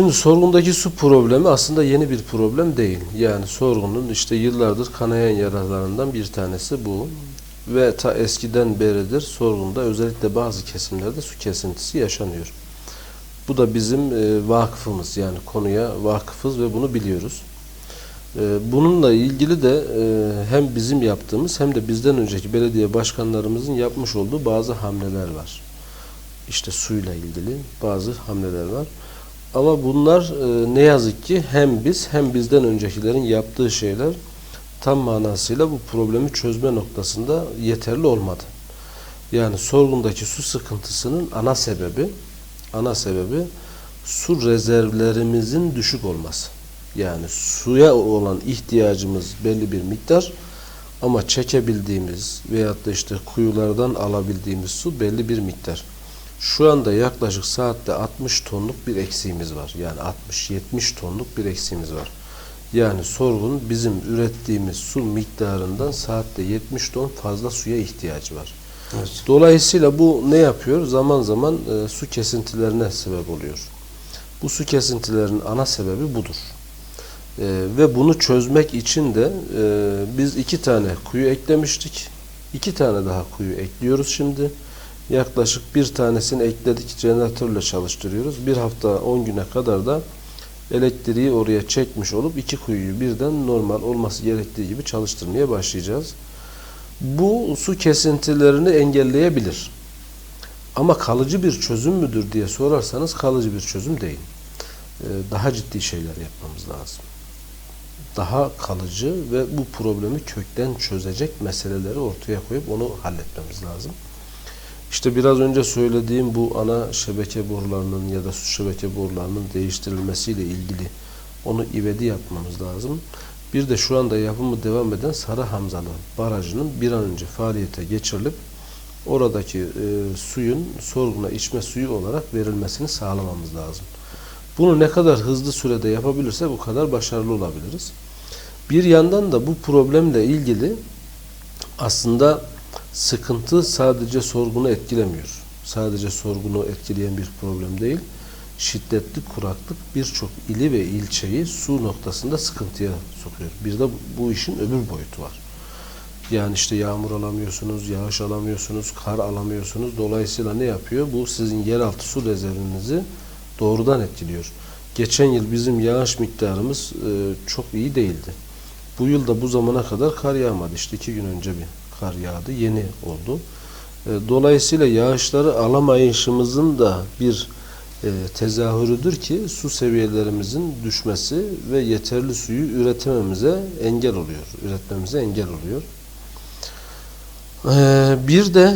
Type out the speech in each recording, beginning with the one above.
Şimdi sorgundaki su problemi aslında yeni bir problem değil. Yani sorgunun işte yıllardır kanayan yaralarından bir tanesi bu. Ve ta eskiden beridir sorgunda özellikle bazı kesimlerde su kesintisi yaşanıyor. Bu da bizim e, vakıfımız yani konuya vakıfız ve bunu biliyoruz. E, bununla ilgili de e, hem bizim yaptığımız hem de bizden önceki belediye başkanlarımızın yapmış olduğu bazı hamleler var. İşte suyla ilgili bazı hamleler var. Ama bunlar e, ne yazık ki hem biz hem bizden öncekilerin yaptığı şeyler tam manasıyla bu problemi çözme noktasında yeterli olmadı. Yani sorgundaki su sıkıntısının ana sebebi ana sebebi su rezervlerimizin düşük olması. Yani suya olan ihtiyacımız belli bir miktar ama çekebildiğimiz veyahut da işte kuyulardan alabildiğimiz su belli bir miktar. Şu anda yaklaşık saatte 60 tonluk bir eksiğimiz var. Yani 60-70 tonluk bir eksiğimiz var. Yani sorgun bizim ürettiğimiz su miktarından saatte 70 ton fazla suya ihtiyacı var. Evet. Dolayısıyla bu ne yapıyor? Zaman zaman e, su kesintilerine sebep oluyor. Bu su kesintilerinin ana sebebi budur. E, ve bunu çözmek için de e, biz iki tane kuyu eklemiştik. İki tane daha kuyu ekliyoruz şimdi. Yaklaşık bir tanesini ekledik, jeneratörle çalıştırıyoruz. Bir hafta 10 güne kadar da elektriği oraya çekmiş olup iki kuyuyu birden normal olması gerektiği gibi çalıştırmaya başlayacağız. Bu su kesintilerini engelleyebilir. Ama kalıcı bir çözüm müdür diye sorarsanız kalıcı bir çözüm değil. Ee, Daha ciddi şeyler yapmamız lazım. Daha kalıcı ve bu problemi kökten çözecek meseleleri ortaya koyup onu halletmemiz lazım. İşte biraz önce söylediğim bu ana şebeke borularının ya da su şebeke borularının değiştirilmesiyle ilgili onu ivedi yapmamız lazım. Bir de şu anda yapımı devam eden Sarı Hamzalı Barajı'nın bir an önce faaliyete geçirilip oradaki e, suyun sorguna içme suyu olarak verilmesini sağlamamız lazım. Bunu ne kadar hızlı sürede yapabilirse bu kadar başarılı olabiliriz. Bir yandan da bu problemle ilgili aslında sıkıntı sadece sorgunu etkilemiyor. Sadece sorgunu etkileyen bir problem değil. Şiddetli kuraklık birçok ili ve ilçeyi su noktasında sıkıntıya sokuyor. Bir de bu işin öbür boyutu var. Yani işte yağmur alamıyorsunuz, yağış alamıyorsunuz, kar alamıyorsunuz. Dolayısıyla ne yapıyor? Bu sizin yeraltı su rezervinizi doğrudan etkiliyor. Geçen yıl bizim yağış miktarımız e, çok iyi değildi. Bu yıl da bu zamana kadar kar yağmadı. İşte iki gün önce bir kar yağdı. Yeni oldu. E, dolayısıyla yağışları alamayışımızın da bir e, tezahürüdür ki su seviyelerimizin düşmesi ve yeterli suyu üretememize engel oluyor. Üretmemize engel oluyor. E, bir de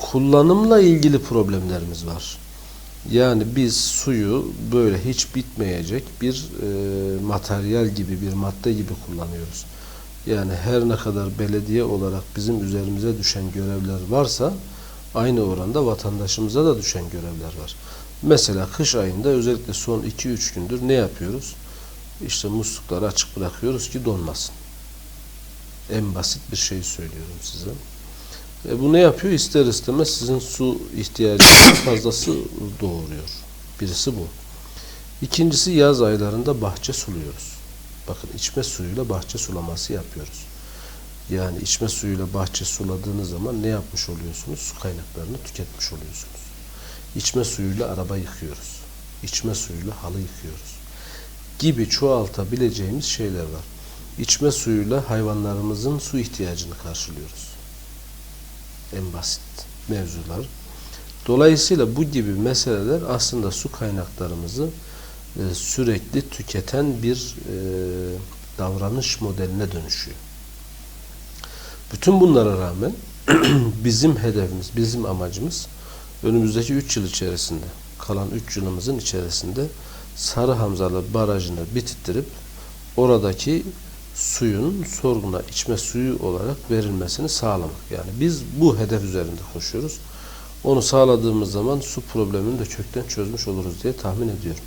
kullanımla ilgili problemlerimiz var. Yani biz suyu böyle hiç bitmeyecek bir materyal gibi, bir madde gibi kullanıyoruz. Yani her ne kadar belediye olarak bizim üzerimize düşen görevler varsa aynı oranda vatandaşımıza da düşen görevler var. Mesela kış ayında özellikle son 2-3 gündür ne yapıyoruz? İşte muslukları açık bırakıyoruz ki donmasın. En basit bir şey söylüyorum size. E bu ne yapıyor? İster istemez sizin su ihtiyacınızın fazlası doğuruyor. Birisi bu. İkincisi yaz aylarında bahçe suluyoruz. Bakın içme suyuyla bahçe sulaması yapıyoruz. Yani içme suyuyla bahçe suladığınız zaman ne yapmış oluyorsunuz? Su kaynaklarını tüketmiş oluyorsunuz. İçme suyuyla araba yıkıyoruz. İçme suyuyla halı yıkıyoruz. Gibi çoğaltabileceğimiz şeyler var. İçme suyuyla hayvanlarımızın su ihtiyacını karşılıyoruz. En basit mevzular. Dolayısıyla bu gibi meseleler aslında su kaynaklarımızı e, sürekli tüketen bir e, davranış modeline dönüşüyor. Bütün bunlara rağmen bizim hedefimiz, bizim amacımız önümüzdeki 3 yıl içerisinde, kalan 3 yılımızın içerisinde Sarı Hamzalı Barajı'nı bitirttirip oradaki suyun sorguna içme suyu olarak verilmesini sağlamak. Yani biz bu hedef üzerinde koşuyoruz. Onu sağladığımız zaman su problemini de kökten çözmüş oluruz diye tahmin ediyorum.